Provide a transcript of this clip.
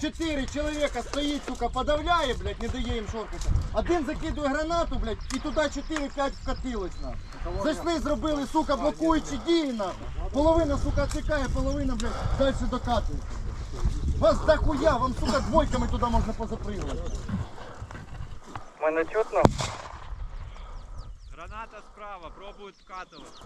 чотири чоловіка стоїть, сука, подавляє, блядь, не дає їм шоркатися. Один закидує гранату, блядь, і туди 4-5 вкатилось, нахуй. Зайшли, зробили, сука, блокуючі дії, нахуй. Половина, сука, тікає, половина, блядь, далі докатується. Вас дохуя, вам, сука, двойками туди можна позапригувати. Мене чутно? Граната справа, пробують вкатувати.